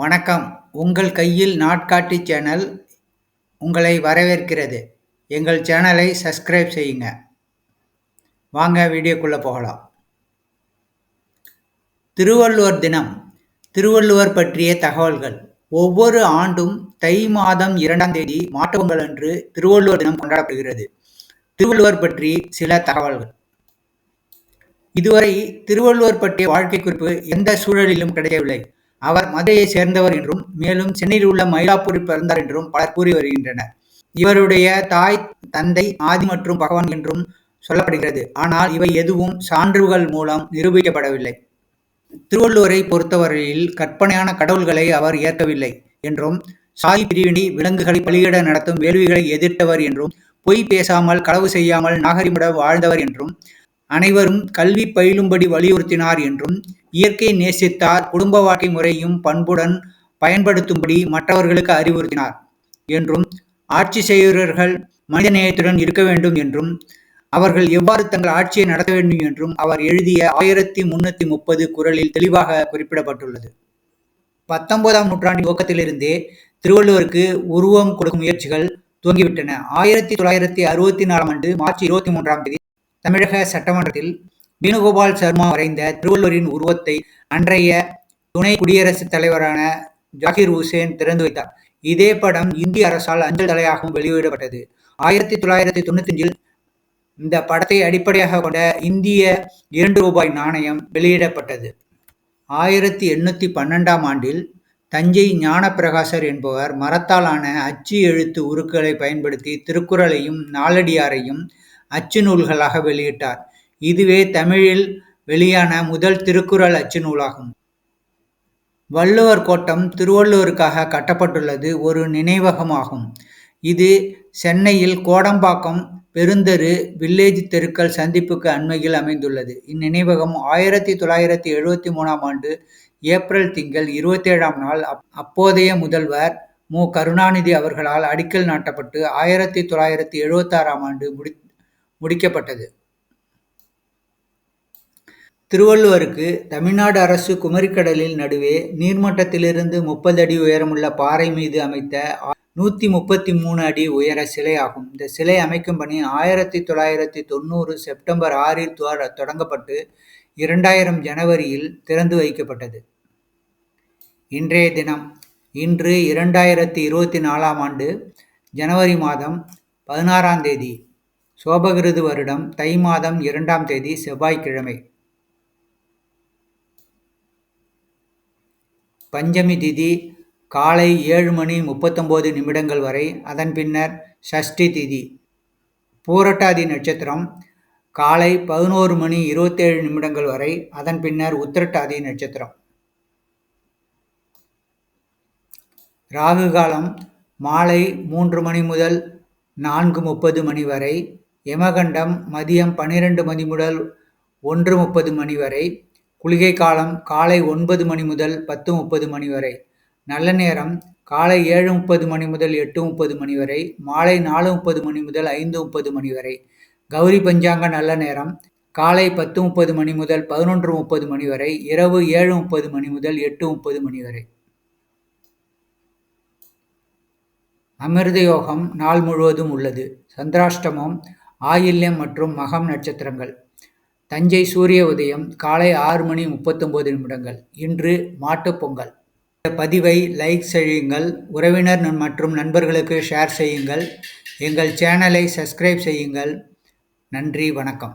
வணக்கம். உங்கள் கையில் நாட்காட்டி சேனல் உங்களை வரவேற்கிறது. எங்கள் சேனலை சப்ஸ்கிரைப் செய்யுங்க. வாங்க வீடியோக்குள்ளே போகலாம். திருவள்ளுவர் தினம் திருவள்ளுவர் பற்றிய தகவல்கள். ஒவ்வொரு ஆண்டும் தை மாதம் இரண்டாம் தேதி மாட்டுப்பொங்கல் அன்று திருவள்ளுவர் தினம் கொண்டாடப்படுகிறது. திருவள்ளுவர் பற்றி சில தகவல்கள். இதுவரை திருவள்ளுவர் பற்றிய வாழ்க்கை குறிப்பு எந்த சூழலிலும் கிடைக்கவில்லை. அவர் மதுரையை சேர்ந்தவர் என்றும் மேலும் சென்னையில் உள்ள மயிலாப்பூரில் பிறந்தார் என்றும் பலர் கூறி வருகின்றனர். இவருடைய தாய் தந்தை ஆதி மற்றும் பகவான் என்றும் சொல்லப்படுகிறது. ஆனால் இவை எதுவும் சான்றுகள் மூலம் நிரூபிக்கப்படவில்லை. திருவள்ளுவரை பொறுத்தவரையில் கற்பனையான கடவுள்களை அவர் ஏற்கவில்லை என்றும் சாதி பிரிவினை விலங்குகளை பலியிட நடத்தும் வேள்விகளை எதிர்த்தவர் என்றும் பொய் பேசாமல் களவு செய்யாமல் நாகரிமுட வாழ்ந்தவர் என்றும் அனைவரும் கல்வி பயிலும்படி வலியுறுத்தினார் என்றும் இயற்கை நேசித்தார் குடும்ப வாழ்க்கை முறையும் பண்புடன் பயன்படுத்தும்படி மற்றவர்களுக்கு அறிவுறுத்தினார் என்றும் ஆட்சி செய்கிறவர்கள் மனித நேயத்துடன் இருக்க வேண்டும் என்றும் அவர்கள் எவ்வாறு தங்கள் ஆட்சியை நடத்த வேண்டும் என்றும் அவர் எழுதிய ஆயிரத்தி முன்னூத்தி முப்பது குரலில் தெளிவாக குறிப்பிடப்பட்டுள்ளது. பத்தொன்பதாம் நூற்றாண்டின் துவக்கத்திலிருந்தே திருவள்ளுவருக்கு உருவம் கொடுக்கும் முயற்சிகள் துவங்கிவிட்டன. ஆயிரத்தி தொள்ளாயிரத்தி அறுபத்தி நாலாம் ஆண்டு மார்ச் இருபத்தி மூன்றாம் தேதி தமிழக சட்டமன்றத்தில் வேணுகோபால் சர்மா வரைந்த திருவள்ளுவரின் உருவத்தை அன்றைய துணை குடியரசுத் தலைவரான ஜாகிர் ஹுசேன் திறந்து வைத்தார். இதே படம் இந்திய அரசால் அஞ்சல் தலையாகவும் வெளியிடப்பட்டது. ஆயிரத்தி தொள்ளாயிரத்தி தொண்ணூத்தி அஞ்சில் இந்த படத்தை அடிப்படையாக கொண்ட இந்திய இரண்டு ரூபாய் நாணயம் வெளியிடப்பட்டது. ஆயிரத்தி எண்ணூத்தி பன்னெண்டாம் ஆண்டில் தஞ்சை ஞானப்பிரகாசர் என்பவர் மரத்தாலான அச்சு எழுத்து உருக்களை பயன்படுத்தி திருக்குறளையும் நாலடியாரையும் அச்சு நூல்களாக வெளியிட்டார். இதுவே தமிழில் வெளியான முதல் திருக்குறள் அச்சு நூலாகும் வள்ளுவர் கோட்டம் திருவள்ளுவருக்காக கட்டப்பட்டுள்ளது ஒரு நினைவகமாகும். இது சென்னையில் கோடம்பாக்கம் பெருந்தெரு வில்லேஜ் தெருக்கள் சந்திப்புக்கு அண்மையில் அமைந்துள்ளது. இந்நினைவகம் ஆயிரத்தி தொள்ளாயிரத்தி எழுபத்தி மூணாம் ஆண்டு ஏப்ரல் திங்கள் இருபத்தேழாம் நாள் அப்போதைய முதல்வர் மு. கருணாநிதி அவர்களால் அடிக்கல் நாட்டப்பட்டு ஆயிரத்தி தொள்ளாயிரத்தி எழுபத்தாறாம் ஆண்டு முடி முடிக்கப்பட்டது. திருவள்ளுவருக்கு தமிழ்நாடு அரசு குமரிக்கடலில் நடுவே நீர்மட்டத்திலிருந்து முப்பது அடி உயரமுள்ள பாறை மீது அமைத்த நூற்றி முப்பத்தி மூணு அடி உயர சிலை ஆகும். இந்த சிலை அமைக்கும் பணி ஆயிரத்தி தொள்ளாயிரத்தி தொண்ணூறு செப்டம்பர் ஆறில் தொடங்கப்பட்டு இரண்டாயிரம் ஜனவரியில் திறந்து வைக்கப்பட்டது. இன்றைய தினம் இன்று இரண்டாயிரத்தி இருபத்தி நாலாம் ஆண்டு ஜனவரி மாதம் பதினாறாம் தேதி. சோபகிருது வருடம் தை மாதம் இரண்டாம் தேதி செவ்வாய்க்கிழமை. பஞ்சமி திதி காலை ஏழு மணி முப்பத்தொம்போது நிமிடங்கள் வரை அதன் பின்னர் ஷஷ்டி திதி. பூரட்டாதி நட்சத்திரம் காலை பதினோரு மணி இருபத்தேழு நிமிடங்கள் வரை அதன் பின்னர் உத்திரட்டாதி நட்சத்திரம். ராகு காலம் மாலை மூன்று மணி முதல் நான்கு முப்பது மணி வரை யமகண்டம் மதியம் பன்னிரெண்டு மணி முதல் ஒன்று முப்பது மணி வரை குளிகை காலம் காலை ஒன்பது மணி முதல் பத்து முப்பது மணி வரை நல்ல நேரம் காலை ஏழு முப்பது மணி முதல் எட்டு முப்பது மணி வரை மாலை நாலு முப்பது மணி முதல் ஐந்து முப்பது மணி வரை கௌரி பஞ்சாங்க நல்ல நேரம் காலை பத்து முப்பது மணி முதல் பதினொன்று முப்பது மணி வரை இரவு ஏழு முப்பது மணி முதல் எட்டு முப்பது மணி வரை அமிர்த யோகம் நாள் முழுவதும் உள்ளது சந்திராஷ்டமம் ஆயில்யம் மற்றும் மகம் நட்சத்திரங்கள். தஞ்சை சூரிய உதயம் காலை ஆறு மணி முப்பத்தொம்போது நிமிடங்கள். இன்று மாட்டுப்பொங்கல் இந்த பதிவை லைக் செய்யுங்கள் உறவினர் மற்றும் நண்பர்களுக்கு ஷேர் செய்யுங்கள் எங்கள் சேனலை சப்ஸ்கிரைப் செய்யுங்கள். நன்றி வணக்கம்.